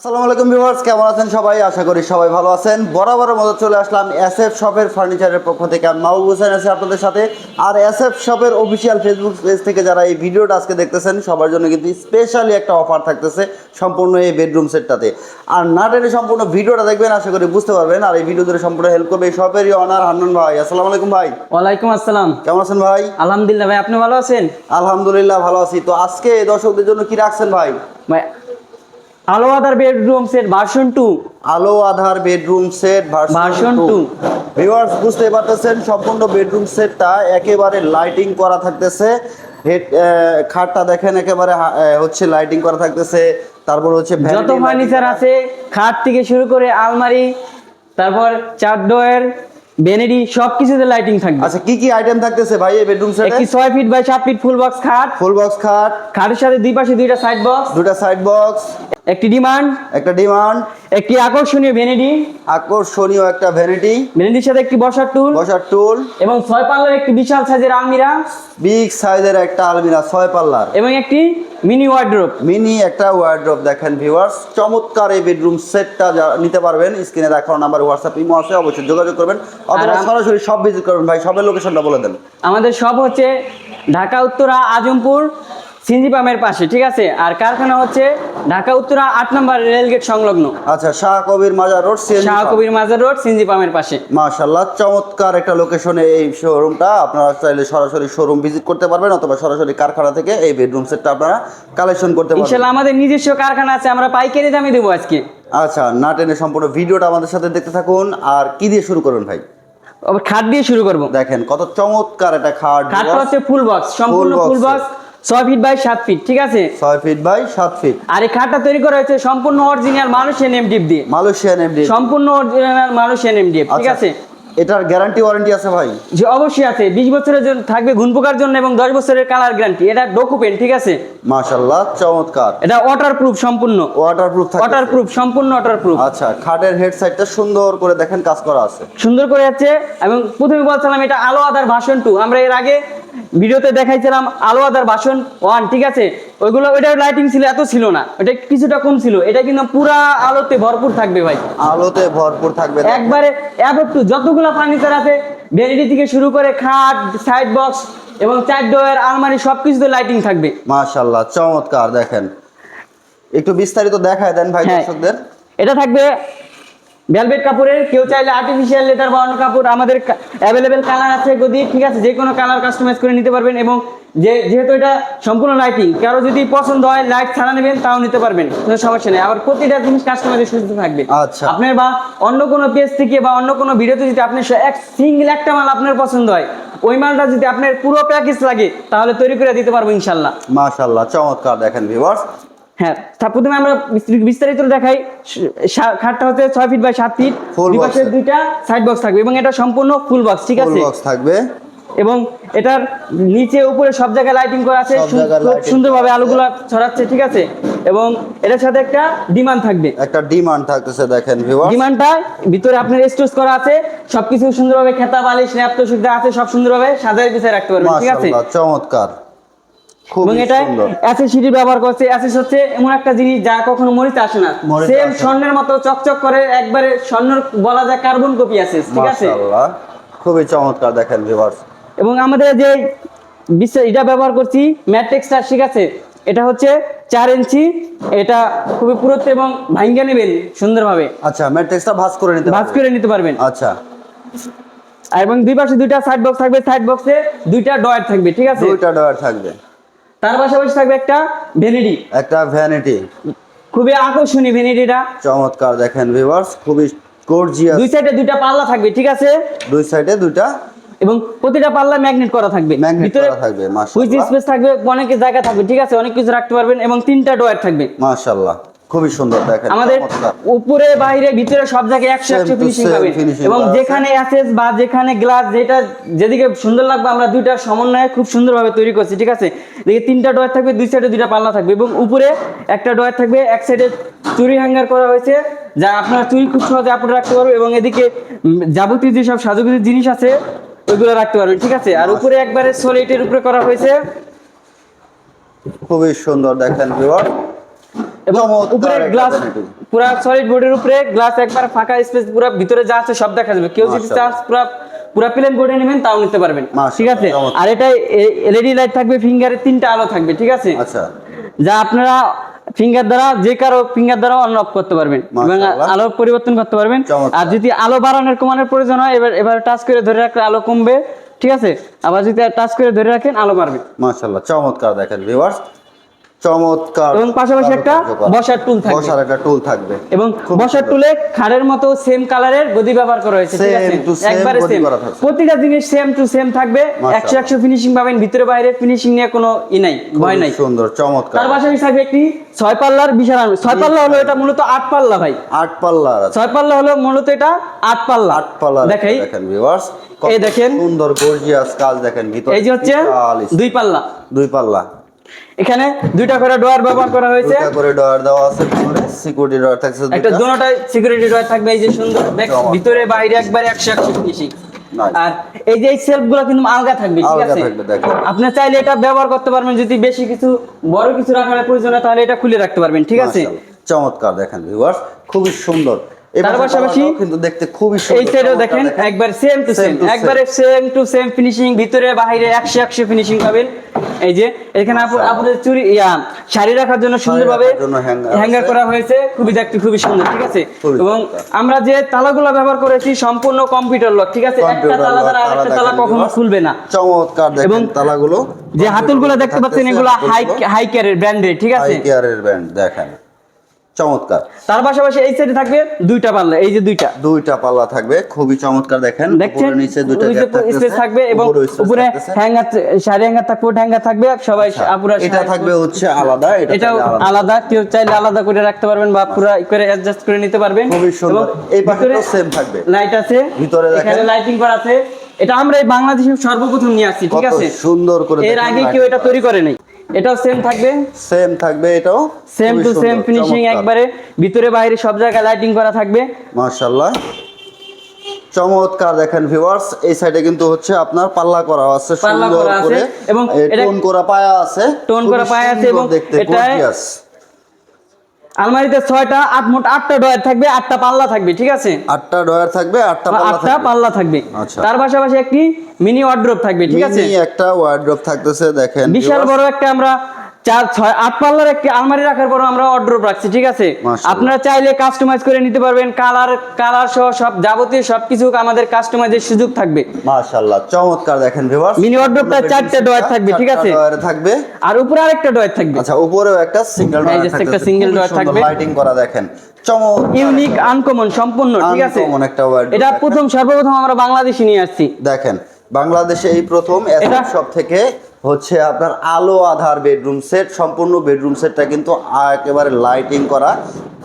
আসসালামু আলাইকুম ভিউয়ার্স কেমন আছেন সবাই? আশা করি সবাই ভালো আছেন। বরাবরের মতো চলে আসলাম এস এফ শপের ফার্নিচারের পক্ষ থেকে। আমি মাহবুব হোসেন আছি আপনাদের সাথে। আর এস এফ শপের অফিসিয়াল ফেসবুক পেজ থেকে যারা এই ভিডিওটা আজকে দেখতেছেন সবার জন্য কিন্তু স্পেশালি একটা অফার থাকতেছে সম্পূর্ণ এই বেডরুম সেটটাতে আর না টেনে সম্পূর্ণ ভিডিওটা দেখবেন আশা করি বুঝতে পারবেন। আর এই ভিডিও ধরে সম্পূর্ণ হেল্প করবে এই শপেরই অনার হান্নান ভাই। আসসালামু আলাইকুম ভাই। ওয়ালাইকুম আসসালাম। কেমন আছেন ভাই? আলহামদুলিল্লাহ ভাই আপনি ভালো আছেন? আলহামদুলিল্লাহ ভালো আছি। তো আজকে দর্শকদের জন্য কি রাখছেন ভাই? ভাই Alo Adhar bedroom set version two Alo Adhar bedroom set version two viewers বুঝতে পারতেছেন সম্পূর্ণ বেডরুম সেটটা একেবারে লাইটিং করা থাকতেছে। হেড খাটটা দেখেন একেবারে হচ্ছে লাইটিং করা থাকতেছে। তারপর হচ্ছে যত ফার্নিচার আছে খাট থেকে শুরু করে আলমারি তারপর চার ডোয়ের বেনেডি সব কিছুতে লাইটিং থাকবে। আচ্ছা কি কি আইটেম থাকতেছে ভাই এই বেডরুম সেটে একটি ছয় ফিট বাই সাত ফিট ফুল বক্স খাট। ফুল বক্স খাট। খাটের সাথে দুই পাশে দুইটা সাইড বক্স দুটা সাইড বক্স একটি ডিমান্ড একটা ডিমান্ড একটি আকর্ষণীয় ভেনেডি আকর্ষণীয় একটা ভ্যানিটি ভেনেডির সাথে একটি বসার টুল বসার টুল এবং ছয় পাল্লার একটি বিশাল সাইজের আলমিরা বিগ সাইজের একটা আলমিরা ছয় পাল্লার। এবং একটি মিনি ওয়ার্ড্রোপ মিনি একটা ওয়ার্ড্রপ দেখেন ভিউয়ার্স চমৎকার এই বেডরুম সেটটা নিতে পারবেন স্ক্রিনে দেখানো নাম্বার হোয়াটসঅ্যাপ ইমো আছে অবশ্যই যোগাযোগ করবেন। অথবা আম- সরাসরি সব ভিজিট করবেন। ভাই সবের লোকেশনটা বলে দেন। আমাদের সব হচ্ছে ঢাকা উত্তরা আজমপুর সিনজি পাম্পের পাশে ঠিক আছে? আর কারখানা হচ্ছে ঢাকা উত্তরা আট নম্বর রেলগেট সংলগ্ন। আচ্ছা শাহ কবির মাজার রোড শাহ কবির মাজার রোড সিনজি পাম্পের পাশে। মাশাল্লাহ চমৎকার একটা লোকেশনে এই শোরুমটা আপনারা চাইলে সরাসরি শোরুম ভিজিট করতে পারবেন অথবা সরাসরি কারখানা থেকে এই বেডরুম সেটটা আপনারা কালেকশন করতে পারবেন। ইনশাল্লাহ আমাদের নিজস্ব কারখানা আছে আমরা পাইকারি দামে দেবো আজকে। আচ্ছা না টেনে সম্পূর্ণ ভিডিওটা আমাদের সাথে দেখতে থাকুন। আর কি দিয়ে শুরু করবেন ভাই? খাট দিয়ে শুরু করব। দেখেন কত চমৎকার একটা খাট খাটটা হচ্ছে ফুল বক্স সম্পূর্ণ ফুল বক্স ছয় ফিট বাই সাত ফিট ঠিক আছে? ছয় ফিট বাই সাত ফিট আর এই খাটটা তৈরি করা হয়েছে সম্পূর্ণ অরিজিনাল নেম ডিপ দিয়ে। মালয়েশিয়ান এমডি সম্পূর্ণ অরিজিনাল নেম ডিপ ঠিক আছে? এটার গ্যারান্টি ওয়ারেন্টি আছে ভাই? যে অবশ্যই আছে। বিশ বছরের জন্য থাকবে ঘুন পোকার জন্য এবং দশ বছরের কালার গ্যারান্টি এটা ডকুমেন্ট ঠিক আছে? মাশাল্লাহ চমৎকার। এটা ওয়াটার প্রুফ সম্পূর্ণ। ওয়াটারপ্রুফ থাকে ওয়াটার প্রুফ সম্পূর্ণ ওয়াটার প্রুফ আচ্ছা খাটের হেড সাইডটা সুন্দর করে দেখেন কাজ করা আছে। সুন্দর করে যাচ্ছে এবং প্রথমে বলছিলাম এটা আলো আদার ভাষণ টু আমরা এর আগে ভিডিওতে দেখাইছিলাম আলো আদার ভাষণ ওয়ান ঠিক আছে? ওইগুলো ওইটার লাইটিং ছিল এত ছিল না। ওটা কিছুটা কম ছিল। এটা কিন্তু পুরা আলোতে ভরপুর থাকবে ভাই। আলোতে ভরপুর থাকবে একবারে অ্যাবভ টু যতগুলো ফার্নিচার আছে ভ্যানিটি থেকে শুরু করে খাট সাইড বক্স এবং চার ডোয়ের আলমারি সবকিছুতে লাইটিং থাকবে। মাশাল্লাহ চমৎকার দেখেন। একটু বিস্তারিত দেখায় দেন ভাই হ্যাঁ। দর্শকদের। এটা থাকবে ভেলভেট কাপড়ের কেউ চাইলে আর্টিফিশিয়াল লেদার বানানো কাপড় আমাদের অ্যাভেলেবেল কালার আছে গদি ঠিক আছে যে কোনো কালার কাস্টমাইজ করে নিতে পারবেন এবং যে যেহেতু এটা সম্পূর্ণ লাইটিং কারও যদি পছন্দ হয় লাইট ছাড়া নেবেন তাও নিতে পারবেন কোনো সমস্যা নেই। আবার প্রতিটা জিনিস কাস্টমাইজের সুযোগ থাকবে। আচ্ছা। আপনার বা অন্য কোনো পেজ থেকে বা অন্য কোনো ভিডিওতে যদি আপনার এক সিঙ্গেল একটা মাল আপনার পছন্দ হয় ওই মালটা যদি আপনার পুরো প্যাকেজ লাগে তাহলে তৈরি করে দিতে পারব ইনশাল্লাহ। মাশাল্লাহ চমৎকার দেখেন ভিউয়ার্স হ্যাঁ প্রথমে আমরা বিস্তারিত- দেখাই। খাটটা হচ্ছে ছয় ফিট বাই সাত ফিট Full দুই box পাশে এর। দুইটা সাইড বক্স থাকবে এবং এটা সম্পূর্ণ ফুল বক্স ঠিক আছে? বক্স থাকবে। এবং এটার নিচে উপরে সব জায়গায় লাইটিং করা আছে। খুব সুন্দরভাবে। আলোগুলো ছড়াচ্ছে ঠিক আছে? এবং এটার সাথে একটা ডিমান্ড থাকবে। একটা ডিমান্ড থাকতেছে দেখেন ভিউয়ার্স ডিমান্ডটা ভিতরে আপনার স্টোরেজ করা আছে। সবকিছু সুন্দরভাবে খেতা বালিশ ন্যাপ্ত সুবিধা আছে সব সুন্দরভাবে সাজায় গুছিয়ে রাখতে পারবেন ঠিক আছে? চমৎকার। এবং এটা অ্যাসিড ব্যবহার করছে। অ্যাসিড হচ্ছে এমন একটা জিনিস যা কখনো মরিতে আসে না। সেম স্বর্ণের মতো চকচক করে একবারে স্বর্ণের বলা যায় কার্বন কপি আছে ঠিক আছে? খুবই চমৎকার দেখেন ভিউয়ার্স এবং আমাদের যে বিশ্ব- এটা ব্যবহার করছি ম্যাট্রিক্সটা ঠিক আছে? এটা হচ্ছে চার ইঞ্চি এটা খুবই পুরুত্ব এবং ভাঙ্গা নেবেন সুন্দরভাবে। আচ্ছা ম্যাট্রিক্সটা ভাঁজ করে নিতে ভাজ। করে নিতে পারবেন। আচ্ছা। এবং দুই পাশে দুইটা সাইড বক্স থাকবে। সাইড বক্সে দুইটা ডয়ার থাকবে ঠিক আছে? দুইটা ডয়ার থাকবে। তার পাশাপাশি থাকবে একটা ভ্যানিটি একটা ভ্যানিটি খুবই আকর্ষণীয় ভ্যানিটিটা চমৎকার দেখেন ভিউয়ার্স খুবই গর্জিয়াস দুই সাইডে দুইটা পাল্লা থাকবে ঠিক আছে? দুই সাইডে দুইটা এবং প্রতিটা পাল্লা ম্যাগনেট করা থাকবে। ভিতরে থাকবে থাকবে হুইচ মাশাআল্লাহ স্পেস থাকবে অনেক জায়গা থাকবে ঠিক আছে? অনেক কিছু রাখতে পারবেন এবং তিনটা ডয়ার থাকবে। মাশাআল্লাহ। খুবই সুন্দর দেখেন আমাদের উপরে বাইরে ভিতরে সব জায়গায় একশো একশো ফিনিশিং পাবেন এবং যেখানে অ্যাসেস বা যেখানে গ্লাস যেটা যেদিকে সুন্দর লাগবে আমরা দুইটার সমন্বয়ে খুব সুন্দরভাবে তৈরি করছি ঠিক আছে? দেখে তিনটা ডয়ার থাকবে দুই সাইডে দুইটা পাল্লা থাকবে এবং উপরে একটা ডয়ার থাকবে এক সাইডে চুরি হ্যাঙ্গার করা হয়েছে যা আপনারা চুরি খুব সহজে আপনি রাখতে পারবেন এবং এদিকে যাবতীয় যেসব সাজুগুজির জিনিস আছে ওইগুলো রাখতে পারবেন ঠিক আছে? আর উপরে একবারে সোলেটের উপরে করা হয়েছে। খুবই সুন্দর দেখেন ভিউয়ার এবং গ্লাস। পুরা সলিড বোর্ডের উপরে গ্লাস একবার ফাঁকা স্পেস পুরো ভিতরে যা আছে সব দেখা যাবে। কেউ যদি। চান্স পুরা পুরা প্লেন বোর্ডে নেবেন তাও নিতে পারবেন। ঠিক আছে? আর এটা এলইডি লাইট থাকবে ফিঙ্গারে তিনটা আলো থাকবে ঠিক আছে? আচ্ছা। যা আপনারা ফিঙ্গার দ্বারা যে কারও ফিঙ্গার দ্বারা অন অফ করতে পারবেন। এবং আলো পরিবর্তন করতে পারবেন। আর যদি আলো বাড়ানোর কমানোর প্রয়োজন হয় এবার এবার টাচ করে ধরে রাখলে আলো কমবে ঠিক আছে? আবার যদি টাচ করে ধরে রাখেন আলো বাড়বে। মাশাআল্লাহ চমৎকার দেখেন ভিউয়ার্স চমৎকার এবং পাশাপাশি একটা বসার টুল থাকবে। বসার একটা টুল থাকবে। এবং বসার টুলে খাড়ের মতো সেম কালারের গদি ব্যবহার করা হয়েছে ঠিক আছে? একবারে সেম প্রতিটা জিনিস সেম টু সেম থাকবে। মাশাআল্লাহ। একশো একশো ফিনিশিং পাবেন ভিতরে বাইরে ফিনিশিং নিয়ে কোনো ই নাই ভয় নাই। সুন্দর চমৎকার। তার পাশাপাশি থাকবে একটি ছয় পাল্লার বিশাল আলমারি। ছয় পাল্লা হলো এটা মূলত আট পাল্লা ভাই। আট পাল্লার আছে। ছয় পাল্লা হলো মূলত এটা আট পাল্লা। আট দেখাই। দেখেন ভিউয়ার্স এই দেখেন। সুন্দর গর্জিয়াস কাজ দেখেন। ভিতরে এই যে হচ্ছে দুই পাল্লা। দুই পাল্লা। এখানে দুইটা করে ডোয়ার ব্যবহার করা হয়েছে। দুটা করে ডয়ার দেওয়া আছে ভিতরে সিকিউরিটি ডয়ার থাকছে একটা দুটা দোনোটাই সিকিউরিটি ডোয়ার থাকবে এই যে সুন্দর ভিতরে বাইরে একবারে একশো একশো ফিনিশিং Nice. আর এই যে সেলফগুলো কিন্তু আলগা থাকবে ঠিক আছে। আপনি চাইলে এটা ব্যবহার করতে পারবেন যদি বেশি কিছু বড় কিছু রাখার প্রয়োজন হয় তাহলে এটা খুলে রাখতে পারবেন ঠিক আছে? চমৎকার দেখেন ভিউয়ার্স খুবই সুন্দর। তার পাশাপাশি কিন্তু দেখতে খুবই এই সুন্দর সাইডেও চমৎকার দেখেন একবার সেম টু সেম একবারে সেম টু সেম ফিনিশিং ভিতরে বাইরে ফিনিশিং পাবেন। এই যে এখানে আচ্ছা। আপনাদের চুরি ইয়া শাড়ি রাখার জন্য সুন্দরভাবে হ্যাঙ্গার করা হয়েছে। খুবই দেখতে খুবই সুন্দর ঠিক আছে? এবং আমরা যে তালাগুলো ব্যবহার করেছি সম্পূর্ণ কম্পিউটার লক ঠিক আছে? একটা তালা দ্বারা আরেকটা তালা কখনো। খুলবে না। চমৎকার এবং তালাগুলো। যে হাতুলগুলো দেখতে পাচ্ছেন এগুলো হাই হাই কেয়ারের ব্র্যান্ডের ঠিক আছে? হাই কেয়ারের ব্যান্ড দেখেন। চমৎকার। তার পাশাপাশি এই সাইডে থাকবে দুইটা পাল্লা এই যে দুইটা। দুইটা পাল্লা থাকবে খুবই চমৎকার দেখেন। উপরে নিচে দুইটা স্পেস থাকবে এবং উপরে হ্যাঙ্গার শাড়ি হ্যাঙ্গার থাকবে হ্যাঙ্গার থাকবে সবাই আপুরা এটা থাকবে হচ্ছে আলাদা এটা আলাদা। কেউ চাইলে আলাদা করে রাখতে পারবেন বা পুরো করে অ্যাডজাস্ট করে নিতে পারবেন। খুবই সুন্দর। এই পাশে সেম থাকবে। লাইট আছে। ভিতরে দেখেন। এখানে লাইটিং করা আছে। এটা আমরা এই বাংলাদেশে সর্বপ্রথম নিয়ে আসছি ঠিক আছে? সুন্দর করে এর আগে কেউ এটা তৈরি করে নাই। এটাও সেম থাকবে? সেম থাকবে এটাও সেম টু সেম ফিনিশিং একবারে। ভিতরে বাইরে সব জায়গায় লাইটিং করা থাকবে। মাশাআল্লাহ। চমৎকার দেখেন ভিউয়ার্স এই সাইডে কিন্তু হচ্ছে আপনার পাল্লা করা আছে সুন্দর করে এবং টোন করা পায়া আছে টোন করা পায়া আছে এবং এটা আলমারিতে ছয়টা আট মোট আটটা ডয়ার থাকবে আটটা পাল্লা থাকবে ঠিক আছে? আটটা ডয়ার থাকবে আটটা পাল্লা আটটা থাকবে। পাল্লা থাকবে। আচ্ছা। তার পাশাপাশি একটি মিনি ওয়ার্ড্রোপ থাকবে ঠিক আছে? একটা ওয়ার্ড্রপ থাকতেছে দেখেন বিশাল বড় একটা আমরা চার ছয় আট পাল্লার একটি আলমারি রাখার পর আমরা ওয়ার্ড্রোপ রাখছি ঠিক আছে? আপনারা চাইলে কাস্টমাইজ করে নিতে পারবেন কালার কালার সহ সব যাবতীয় সবকিছু আমাদের কাস্টমাইজের সুযোগ থাকবে। মাশাআল্লাহ চমৎকার দেখেন ভিউয়ার্স Mini wardrobe টা চারটে ডয়ার থাকবে, ঠিক আছে? ডয়ার থাকবে। আর উপরে আরেকটা ডয়ার থাকবে। আচ্ছা উপরেও একটা সিঙ্গেল এই ডয়ার যে থাকবে একটা সিঙ্গেল door থাকবে। লাইটিং করা দেখেন। ইউনিক আনকমন সম্পূর্ণ ঠিক আছে? একটা এটা প্রথম সর্বপ্রথম আমরা বাংলাদেশে নিয়ে আসছি। দেখেন বাংলাদেশে এই প্রথম এটা- সব থেকে হচ্ছে আপনার আলো আধার বেডরুম সেট সম্পূর্ণ বেডরুম সেটটা কিন্তু একেবারে লাইটিং করা।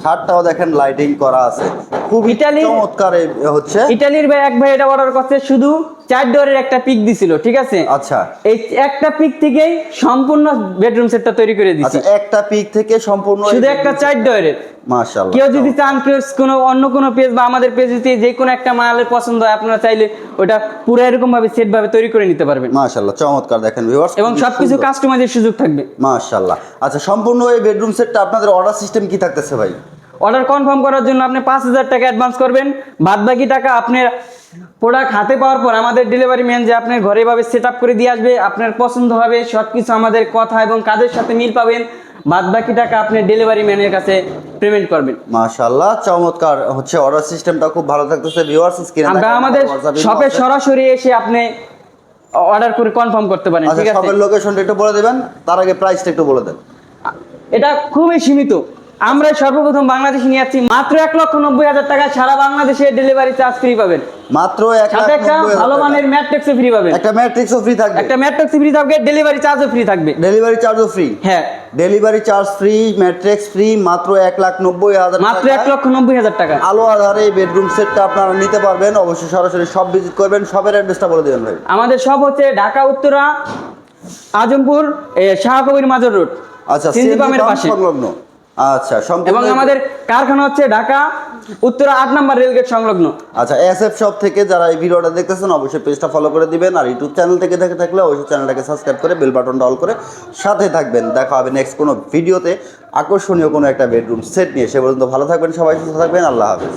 খাটটাও দেখেন লাইটিং করা আছে। খুব ইটালি- চমৎকার হচ্ছে। ইটালির ভাই এক ভাই এটা অর্ডার করছে শুধু চার ডোরের একটা পিক দিছিল ঠিক আছে? আচ্ছা। এই একটা পিক থেকেই সম্পূর্ণ বেডরুম সেটটা তৈরি করে দিছি। আচ্ছা একটা পিক থেকে সম্পূর্ণ শুধু একটা চার ডোরের। মাশাআল্লাহ কেউ যদি চান কেউ কোনো অন্য কোনো পেজ বা আমাদের পেজ যদি যে কোনো একটা মালের পছন্দ হয় আপনারা চাইলে ওটা পুরো এরকম ভাবে সেট ভাবে তৈরি করে নিতে পারবেন। মাশাআল্লাহ চমৎকার দেখেন ভিউয়ার্স এবং সবকিছু কাস্টমাইজের সুযোগ থাকবে। মাশাআল্লাহ। আচ্ছা সম্পূর্ণ এই বেডরুম সেটটা আপনাদের অর্ডার সিস্টেম কি থাকতেছে ভাই? অর্ডার কনফার্ম করার জন্য আপনি পাঁচ হাজার টাকা অ্যাডভান্স করবেন। বাদ বাকি টাকা আপনার প্রোডাক্ট হাতে পাওয়ার পর আমাদের ডেলিভারি ম্যান যে আপনার ঘরে ভাবে সেট করে দিয়ে আসবে আপনার পছন্দ হবে সব কিছু আমাদের কথা এবং কাজের সাথে মিল পাবেন। বাদ বাকি টাকা আপনি ডেলিভারি ম্যানের কাছে পেমেন্ট করবেন। মাশাআল্লাহ চমৎকার। হচ্ছে অর্ডার সিস্টেমটা খুব ভালো থাকতেছে ভিউয়ার্স স্ক্রিনে আমরা আমাদের শপে সরাসরি এসে আপনি অর্ডার করে কনফার্ম করতে পারেন আচ্ছা ঠিক আছে? শপের লোকেশনটা একটু বলে দিবেন তার আগে প্রাইসটা একটু বলে দেন। এটা খুবই সীমিত। আমরা সর্বপ্রথম বাংলাদেশে নিয়ে যাচ্ছি মাত্র এক লক্ষ নব্বই হাজার টাকা। সারা বাংলাদেশে ডেলিভারি চার্জ ফ্রি পাবেন। মাত্র সাথে একটা ভালো মানের ম্যাট্রিক্সও ফ্রি পাবেন। একটা ম্যাট্রিক্সও ফ্রি থাকবে। একটা ম্যাট্রিক্স ফ্রি থাকবে ডেলিভারি চার্জও ফ্রি থাকবে। ডেলিভারি চার্জও ফ্রি হ্যাঁ। Delivery charge free mattress free মাত্র এক লাখ নব্বই হাজার মাত্র এক লক্ষ নব্বই হাজার টাকা। আলো আধারে এই বেডরুম সেটটা আপনারা নিতে পারবেন। অবশ্যই সরাসরি সব ভিজিট করবেন। সবের অ্যাড্রেসটা বলে দেবেন ভাই। আমাদের সব হচ্ছে ঢাকা উত্তরা আজমপুর এ, শাহ কবির মাজর রোড আচ্ছা CNG পাশে। সংলগ্ন। আচ্ছা এবং আমাদের কারখানা হচ্ছে ঢাকা উত্তরা আট নাম্বার রেলগেট সংলগ্ন। আচ্ছা এস এফ শপ থেকে যারা এই ভিডিওটা দেখতেছেন অবশ্যই পেজটা ফলো করে দিবেন আর ইউটিউব চ্যানেল থেকে দেখে থাকলে অবশ্যই চ্যানেলটাকে সাবস্ক্রাইব করে বেল বাটনটা অল করে সাথে থাকবেন। দেখা হবে নেক্সট কোনো ভিডিওতে আকর্ষণীয় কোনো একটা বেডরুম সেট নিয়ে। সে পর্যন্ত ভালো থাকবেন সবাই সুস্থ থাকবেন আল্লাহ হাফেজ।